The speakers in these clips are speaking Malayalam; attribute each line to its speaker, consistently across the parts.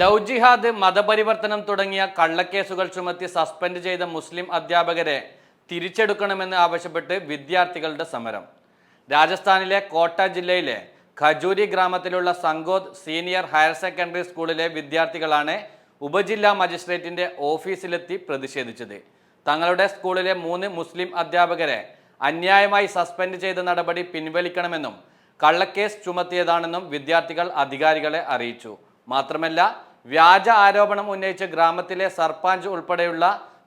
Speaker 1: ലവ് ജിഹാദ് മതപരിവർത്തനം തുടങ്ങിയ കള്ളക്കേസുകൾ ചുമത്തി സസ്പെൻഡ് ചെയ്ത മുസ്ലിം അധ്യാപകരെ തിരിച്ചെടുക്കണമെന്ന് ആവശ്യപ്പെട്ട് വിദ്യാർത്ഥികളുടെ സമരം. രാജസ്ഥാനിലെ കോട്ട ജില്ലയിലെ ഖജൂരി ഗ്രാമത്തിലുള്ള സംഗോദ് സീനിയർ ഹയർ സെക്കൻഡറി സ്കൂളിലെ വിദ്യാർത്ഥികളാണ് ഉപജില്ലാ മജിസ്ട്രേറ്റിന്റെ ഓഫീസിലെത്തി പ്രതിഷേധിച്ചത്. തങ്ങളുടെ സ്കൂളിലെ മൂന്ന് മുസ്ലിം അധ്യാപകരെ അന്യായമായി സസ്പെൻഡ് ചെയ്ത നടപടി പിൻവലിക്കണമെന്നും കള്ളക്കേസ് ചുമത്തിയതാണെന്നും വിദ്യാർത്ഥികൾ അധികാരികളെ അറിയിച്ചു. മാത്രമല്ല വ്യാജ ആരോപണം ഉന്നയിച്ച് ഗ്രാമത്തിലെ സർപഞ്ച് ഉൾപ്പെടെയുള്ള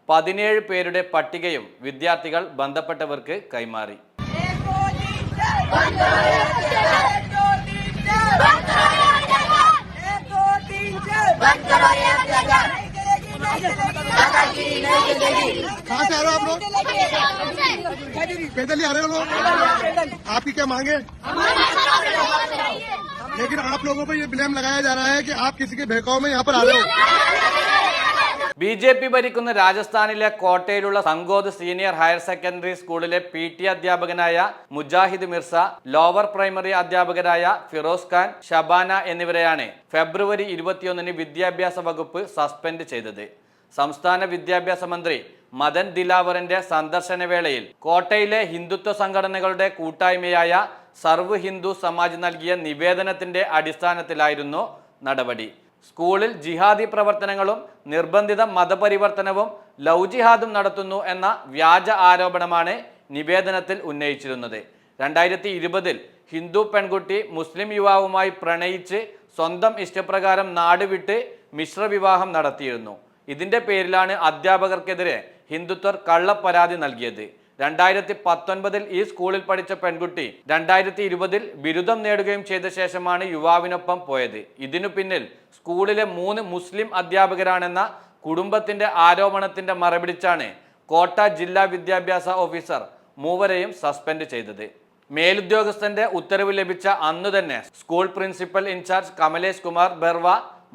Speaker 1: പതിനേഴ് പേരുടെ പട്ടികയും വിദ്യാർത്ഥികൾ ബന്ധപ്പെട്ടവർക്ക് കൈമാറി
Speaker 2: कहाँ से आ रहे हो आप लोग पैदल ही आ रहे हो लोग आपकी क्या मांगे लेकिन आप लोगों पर ये ब्लेम लगाया जा रहा है कि आप किसी के बहकाव में यहाँ पर आ रहे हो
Speaker 1: ബി ജെ പി ഭരിക്കുന്ന രാജസ്ഥാനിലെ കോട്ടയിലുള്ള സംഗോദ് സീനിയർ ഹയർ സെക്കൻഡറി സ്കൂളിലെ പി ടി അധ്യാപകനായ മുജാഹിദ് മിർസ ലോവർ പ്രൈമറി അധ്യാപകരായ ഫിറോസ് ഖാൻ ഷബാന എന്നിവരെയാണ് ഫെബ്രുവരി ഇരുപത്തിയൊന്നിന് വിദ്യാഭ്യാസ വകുപ്പ് സസ്പെൻഡ് ചെയ്തത് സംസ്ഥാന വിദ്യാഭ്യാസ മന്ത്രി മദൻ ദിലാവറിന്റെ സന്ദർശന വേളയിൽ കോട്ടയിലെ ഹിന്ദുത്വ സംഘടനകളുടെ കൂട്ടായ്മയായ സർവ് ഹിന്ദു സമാജ് നൽകിയ നിവേദനത്തിന്റെ അടിസ്ഥാനത്തിലായിരുന്നു നടപടി. സ്കൂളിൽ ജിഹാദി പ്രവർത്തനങ്ങളും നിർബന്ധിത മതപരിവർത്തനവും ലവ് ജിഹാദും നടത്തുന്നു എന്ന വ്യാജ ആരോപണമാണ് നിവേദനത്തിൽ ഉന്നയിച്ചിരുന്നത്. രണ്ടായിരത്തി ഇരുപതിൽ ഹിന്ദു പെൺകുട്ടി മുസ്ലിം യുവാവുമായി പ്രണയിച്ച് സ്വന്തം ഇഷ്ടപ്രകാരം നാടുവിട്ട് മിശ്രവിവാഹം നടത്തിയിരുന്നു. ഇതിന്റെ പേരിലാണ് അധ്യാപകർക്കെതിരെ ഹിന്ദുത്വർ കള്ളപ്പരാതി നൽകിയത്. രണ്ടായിരത്തി പത്തൊൻപതിൽ ഈ സ്കൂളിൽ പഠിച്ച പെൺകുട്ടി രണ്ടായിരത്തി ഇരുപതിൽ ബിരുദം നേടുകയും ചെയ്ത ശേഷമാണ് യുവാവിനൊപ്പം പോയത്. ഇതിനു പിന്നിൽ സ്കൂളിലെ മൂന്ന് മുസ്ലിം അധ്യാപകരാണെന്ന കുടുംബത്തിന്റെ ആരോപണത്തിന്റെ മറപിടിച്ചാണ് കോട്ട ജില്ലാ വിദ്യാഭ്യാസ ഓഫീസർ മൂവരെയും സസ്പെൻഡ് ചെയ്തത്. മേലുദ്യോഗസ്ഥന്റെ ഉത്തരവ് ലഭിച്ച അന്നു തന്നെ school principal in charge Kamlesh Kumar Berwa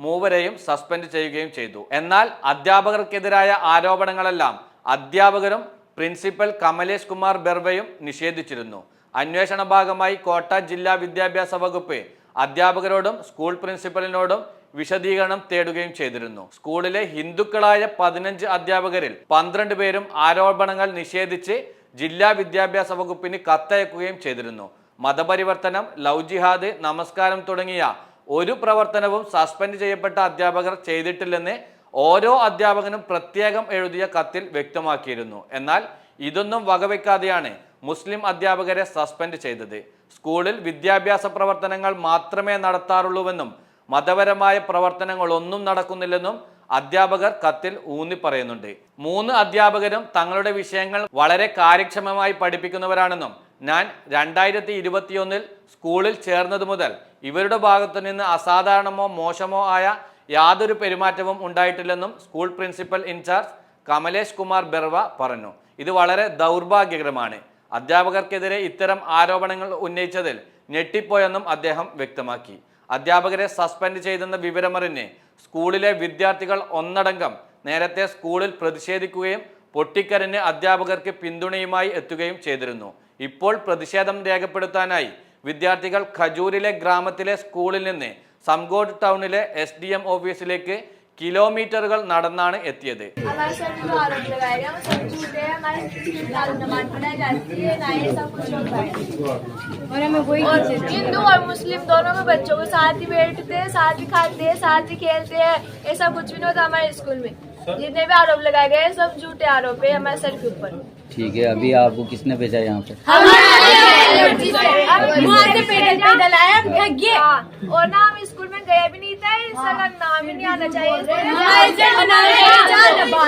Speaker 1: മൂവരെയും suspend ചെയ്യുകയും ചെയ്തു. എന്നാൽ അധ്യാപകർക്കെതിരായ ആരോപണങ്ങളെല്ലാം അധ്യാപകരും പ്രിൻസിപ്പൽ കമലേഷ് കുമാർ ബെർവയും നിഷേധിച്ചിരുന്നു. അന്വേഷണ ഭാഗമായി കോട്ട ജില്ലാ വിദ്യാഭ്യാസ വകുപ്പ് അധ്യാപകരോടും സ്കൂൾ പ്രിൻസിപ്പലിനോടും വിശദീകരണം തേടുകയും ചെയ്തിരുന്നു. സ്കൂളിലെ ഹിന്ദുക്കളായ പതിനഞ്ച് അധ്യാപകരിൽ പന്ത്രണ്ട് പേരും ആരോപണങ്ങൾ നിഷേധിച്ച് ജില്ലാ വിദ്യാഭ്യാസ വകുപ്പിന് കത്തയക്കുകയും ചെയ്തിരുന്നു. മതപരിവർത്തനം ലവ് ജിഹാദ് നമസ്കാരം തുടങ്ങിയ ഒരു പ്രവർത്തനവും സസ്പെൻഡ് ചെയ്യപ്പെട്ട അധ്യാപകർ ചെയ്തിട്ടില്ലെന്ന് ഓരോ അധ്യാപകനും പ്രത്യേകം എഴുതിയ കത്തിൽ വ്യക്തമാക്കിയിരുന്നു. എന്നാൽ ഇതൊന്നും വകവെക്കാതെയാണ് മുസ്ലിം അധ്യാപകരെ സസ്പെൻഡ് ചെയ്തത്. സ്കൂളിൽ വിദ്യാഭ്യാസ പ്രവർത്തനങ്ങൾ മാത്രമേ നടത്താറുള്ളൂവെന്നും മതപരമായ പ്രവർത്തനങ്ങളൊന്നും നടക്കുന്നില്ലെന്നും അധ്യാപകർ കത്തിൽ ഊന്നി പറയുന്നുണ്ട് മൂന്ന് അധ്യാപകരും തങ്ങളുടെ വിഷയങ്ങൾ വളരെ കാര്യക്ഷമമായി പഠിപ്പിക്കുന്നവരാണെന്നും ഞാൻ രണ്ടായിരത്തി ഇരുപത്തിയൊന്നിൽ സ്കൂളിൽ ചേർന്നത് മുതൽ ഇവരുടെ ഭാഗത്തു നിന്ന് അസാധാരണമോ മോശമോ ആയ യാതൊരു പെരുമാറ്റവും ഉണ്ടായിട്ടില്ലെന്നും school principal in charge Kamlesh Kumar Berwa പറഞ്ഞു. ഇത് വളരെ ദൗർഭാഗ്യകരമാണ്. അധ്യാപകർക്കെതിരെ ഇത്തരം ആരോപണങ്ങൾ ഉന്നയിച്ചതിൽ ഞെട്ടിപ്പോയെന്നും അദ്ദേഹം വ്യക്തമാക്കി. അധ്യാപകരെ സസ്പെൻഡ് ചെയ്തെന്ന വിവരമറിഞ്ഞ് സ്കൂളിലെ വിദ്യാർത്ഥികൾ ഒന്നടങ്കം നേരത്തെ സ്കൂളിൽ പ്രതിഷേധിക്കുകയും പൊട്ടിക്കരഞ്ഞ് അധ്യാപകർക്ക് പിന്തുണയുമായി എത്തുകയും ചെയ്തിരുന്നു. ഇപ്പോൾ പ്രതിഷേധം രേഖപ്പെടുത്താനായി വിദ്യാർത്ഥികൾ ഖജൂരിലെ ഗ്രാമത്തിലെ സ്കൂളിൽ നിന്ന് സംഗോഡ് ടൗണിലെ എസ് ഡി എം ഓഫീസിലേക്ക് കിലോമീറ്ററുകൾ നടന്നാണ് എത്തിയത്
Speaker 3: हमारे सर जो आरोप लगाए गए वो सब झूठे हैं हमारे दारू नमाज पढ़ाई जाती है ना ये सब कुछ होता है और हमें वही और हिंदू और मुस्लिम दोनों में बच्चों को साथ ही बैठते हैं साथ ही खाते हैं साथ ही खेलते हैं ऐसा कुछ भी नहीं होता हमारे स्कूल में जितने भी आरोप लगाए गए हैं सब झूठे आरोप है हमारे सर के ऊपर
Speaker 4: ठीक है अभी आपको किसने भेजा यहाँ पे
Speaker 3: पैदल आया ठगिए और ना हम स्कूल में गए भी नहीं था इसका नाम ही नहीं आना चाहिए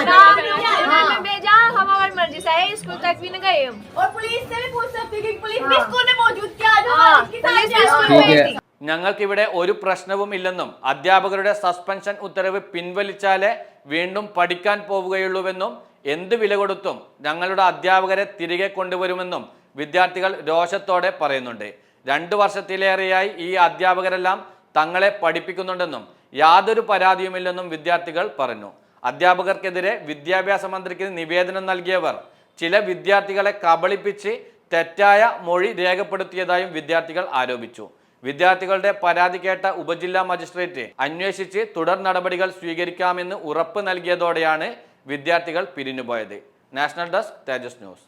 Speaker 3: नाम ही नहीं आना में भेजा हम हमारी मर्जी से आए स्कूल तक भी नहीं गए हम
Speaker 5: और पुलिस से भी पूछ सकते हैं कि पुलिस भी स्कूल में मौजूद क्या जो
Speaker 3: हाँ,
Speaker 5: इसके साथ
Speaker 3: पुलिस भी
Speaker 5: क्या
Speaker 3: स्कूल
Speaker 5: हुआ?
Speaker 4: ठीक
Speaker 3: में
Speaker 4: है
Speaker 3: थी
Speaker 1: ഞങ്ങൾക്കിവിടെ ഒരു പ്രശ്നവും ഇല്ലെന്നും അധ്യാപകരുടെ സസ്പെൻഷൻ ഉത്തരവ് പിൻവലിച്ചാലേ വീണ്ടും പഠിക്കാൻ പോവുകയുള്ളൂവെന്നും എന്ത് വില കൊടുത്തും ഞങ്ങളുടെ അധ്യാപകരെ തിരികെ കൊണ്ടുവരുമെന്നും വിദ്യാർത്ഥികൾ രോഷത്തോടെ പറയുന്നുണ്ട്. രണ്ടു വർഷത്തിലേറെയായി ഈ അധ്യാപകരെല്ലാം തങ്ങളെ പഠിപ്പിക്കുന്നുണ്ടെന്നും യാതൊരു പരാതിയുമില്ലെന്നും വിദ്യാർത്ഥികൾ പറഞ്ഞു. അധ്യാപകർക്കെതിരെ വിദ്യാഭ്യാസ മന്ത്രിക്ക് നിവേദനം നൽകിയവർ ചില വിദ്യാർത്ഥികളെ കബളിപ്പിച്ച് തെറ്റായ മൊഴി രേഖപ്പെടുത്തിയതായും വിദ്യാർത്ഥികൾ ആരോപിച്ചു. വിദ്യാർത്ഥികളുടെ പരാതി കേട്ട ഉപജില്ലാ മജിസ്ട്രേറ്റ് അന്വേഷിച്ച് തുടർ നടപടികൾ സ്വീകരിക്കാമെന്ന് ഉറപ്പ് നൽകിയതോടെയാണ് വിദ്യാർത്ഥികൾ പിരിഞ്ഞുപോയത്. National desk Tejas news.